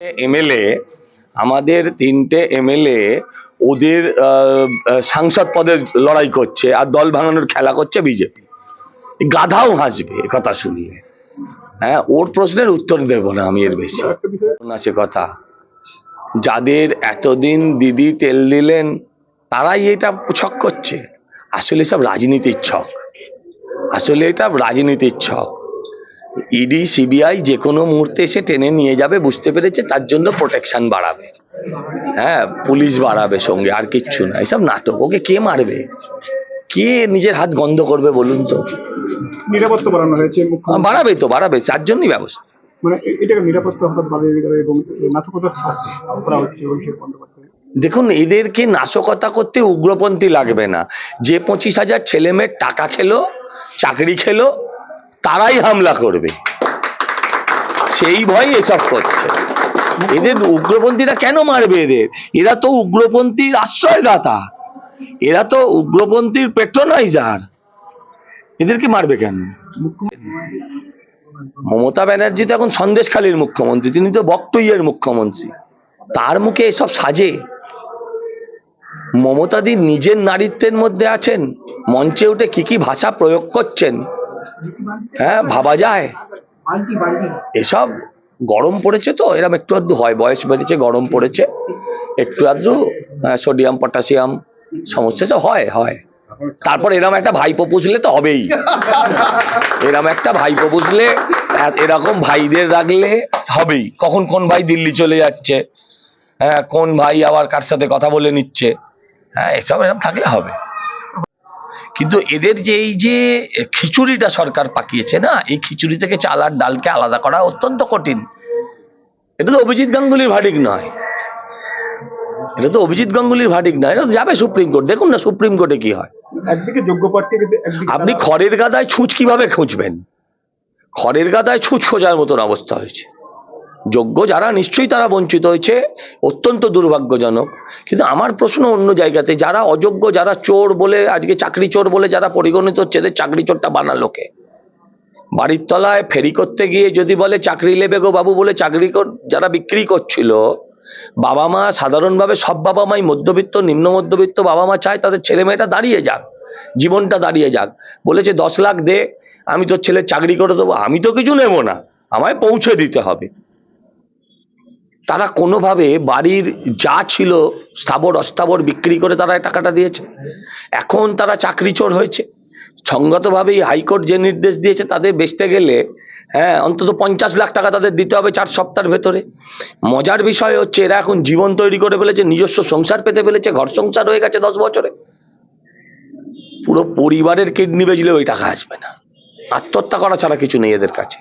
MLA আমাদের তিনটে MLA ওদের সাংসদ পদের লড়াই করছে আর দল ভাঙানোর খেলা করছে বিজেপি গাধাও হাসবে কথা শুনলে। হ্যাঁ ওর প্রশ্নের উত্তর দেব না আমি এর বেশি। আছে কথা। যাদের এতদিন দিদি তেল দিলেন, তারাই এটা ছক করছে। আসলে সব রাজনীতির ছক। আসলে এটা রাজনীতির ছক। ইডি সিবিআই যে কোনো মুহূর্তে এসে টেনে নিয়ে যাবে বুঝতে পেরেছে তার জন্য প্রোটেকশন বাড়াবে। হ্যাঁ পুলিশ বাড়াবে সঙ্গে আর কিচ্ছু না। এসব নাটক ওকে কে মারবে? কে নিজের হাত গন্ধ করবে বলুন তো? নিরাপত্তা বাড়ানো হয়েছে বাড়াবে তো বাড়াবে তার জন্যই ব্যবস্থা। মানে এটাকে নিরাপত্তা হঠাৎ বাড়িয়ে গেল এবং নাশকতার করা হচ্ছে অভিষেক বন্দ্যোপাধ্যায়। দেখুন এদেরকে নাশকতা করতে উগ্রপন্থী লাগবে না। যে পঁচিশ হাজার ছেলে মেয়ের টাকা খেলো চাকরি খেলো তারাই হামলা করবে। সেই ভয় এসব করছে এদের উগ্রপন্থীরা কেন মারবে এদের? এরা তো উগ্রপন্থীর আশ্রয়দাতা। এরা তো উগ্রপন্থীর পেট্রোনাইজার এদেরকে মারবে কেন? মমতা ব্যানার্জি তো এখন সন্দেশখালীর মুখ্যমন্ত্রী। তিনি তো বক্তইয়ের মুখ্যমন্ত্রী। তার মুখে এসব সাজে। মমতাদি নিজের নারীত্বের মধ্যে আছেন। মঞ্চে উঠে কি কি ভাষা প্রয়োগ করছেন? হ্যাঁ ভাবা যায়। এসব গরম পড়েছে তো এরকম একটু আধটু হয়, বয়স বেড়েছে, গরম পড়েছে। একটু আধটু সোডিয়াম, পটাশিয়াম সমস্যা সব হয় হয়। তারপর এরম একটা ভাইপো পুষলে তো হবেই। এরম একটা ভাইপো পুষলে এরকম ভাইদের রাখলে হবেই। কখন কোন ভাই দিল্লি চলে যাচ্ছে হ্যাঁ কোন ভাই আবার কার সাথে কথা বলে নিচ্ছে হ্যাঁ এসব এরকম থাকলে হবে। কিন্তু এদের যে এই যে খিচুড়িটা সরকার পাকিয়েছে না এই খিচুড়ি থেকে চাল আর ডালকে আলাদা করা অত্যন্ত কঠিন। এটা তো অভিজিৎ গাঙ্গুলির ভাটিক নয়। এটা তো অভিজিৎ গাঙ্গুলির ভাটিক নয় এটা যাবে সুপ্রিম কোর্ট। দেখুন না সুপ্রিম কোর্টে কি হয়। একদিকে যোগ্য প্রার্থী আপনি খড়ের গাদায় ছুঁচ কীভাবে খুঁজবেন? খড়ের গাদায় ছুঁচ খোঁজার মতন অবস্থা হয়েছে। যোগ্য যারা নিশ্চয়ই তারা বঞ্চিত হয়েছে, অত্যন্ত দুর্ভাগ্যজনক। কিন্তু আমার প্রশ্ন অন্য জায়গাতে, যারা অযোগ্য, যারা চোর বলে, আজকে চাকরি চোর বলে যারা পরিগণিত হচ্ছে, এদের চাকরি চোরটা বানালো কে? বাড়ির তলায় ফেরি করতে গিয়ে যদি বলে চাকরি নেবে গো বাবু বলে চাকরি কর- যারা বিক্রি করছিল, বাবা মা সাধারণভাবে সব বাবা মাই মধ্যবিত্ত, নিম্ন মধ্যবিত্ত বাবা মা চায়, তাদের ছেলে মেয়েটা দাঁড়িয়ে যাক, জীবনটা দাঁড়িয়ে যাক। বলেছে, দশ লাখ দে, আমি তোর ছেলে চাকরি করে দেবো, আমি তো কিছু নেব না, আমায় পৌঁছে দিতে হবে। তারা কোনোভাবে বাড়ির যা ছিল স্থাবর, অস্থাবর বিক্রি করে তারা টাকাটা দিয়েছে। এখন তারা চাকরি চোর হয়েছে সঙ্গতভাবেই হাইকোর্ট যে নির্দেশ দিয়েছে, তাদের বেচতে গেলে হ্যাঁ অন্তত পঞ্চাশ লাখ টাকা তাদের দিতে হবে চার সপ্তাহের ভেতরে। মজার বিষয় হচ্ছে, এরা এখন জীবন তৈরি করে ফেলেছে, নিজস্ব সংসার পেতে ফেলেছে, ঘর সংসার হয়ে গেছে দশ বছরে। পুরো পরিবারের কিডনি বেচলে ওই টাকা আসবে না। আত্মহত্যা করা ছাড়া কিছু নেই এদের কাছে।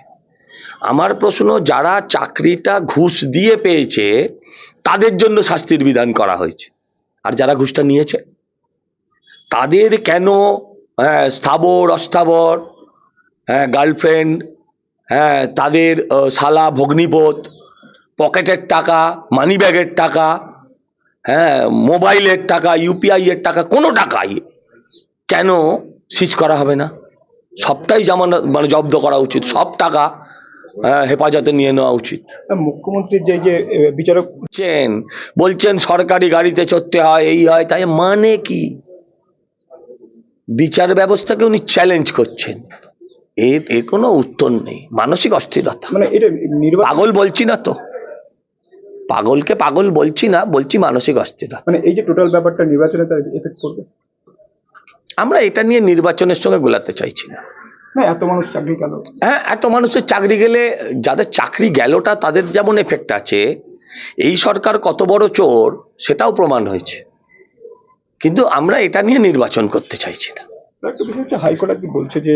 আমার প্রশ্ন যারা চাকরিটা ঘুষ দিয়ে পেয়েছে তাদের জন্য শাস্তির বিধান করা হয়েছে। আর যারা ঘুষটা নিয়েছে? তাদের কেন হ্যাঁ, স্থাবর অস্থাবর হ্যাঁ গার্লফ্রেন্ড হ্যাঁ তাদের শালা ভগ্নিপথ পকেটের টাকা মানি ব্যাগের টাকা হ্যাঁ মোবাইলের টাকা ইউপিআই এর টাকা কোনো টাকাই কেন সিজ করা হবে না? সবটাই জামানত মানে জব্দ করা উচিত। সব টাকা হেফাজতে নিয়ে নেওয়া উচিত। মুখ্যমন্ত্রীর যে যে বিচারক বলছেন বলছেন সরকারি গাড়িতে চড়তে হয় এই হয় তাই মানে কি? বিচার ব্যবস্থাকে উনি চ্যালেঞ্জ করছেন। এর এর কোনো উত্তর নেই। মানসিক অস্থিরতা। মানে এটা পাগল বলছি না তো। পাগলকে পাগল বলছি না বলছি মানসিক অস্থিরতা। মানে এই যে টোটাল ব্যাপারটা নির্বাচনে তার এফেক্ট করবে আমরা এটা নিয়ে নির্বাচনের সঙ্গে গোলাতে চাইছি না। না এত মানুষ চাকরি গেল হ্যাঁ এত মানুষের চাকরি গেলে যাদের চাকরি গেলটা তাদের যেমন এফেক্ট আছে এই সরকার কত বড় চোর সেটাও প্রমাণ হয়েছে। কিন্তু আমরা এটা নিয়ে নির্বাচন করতে চাইছি না। হাইকোর্ট আর কি বলছে যে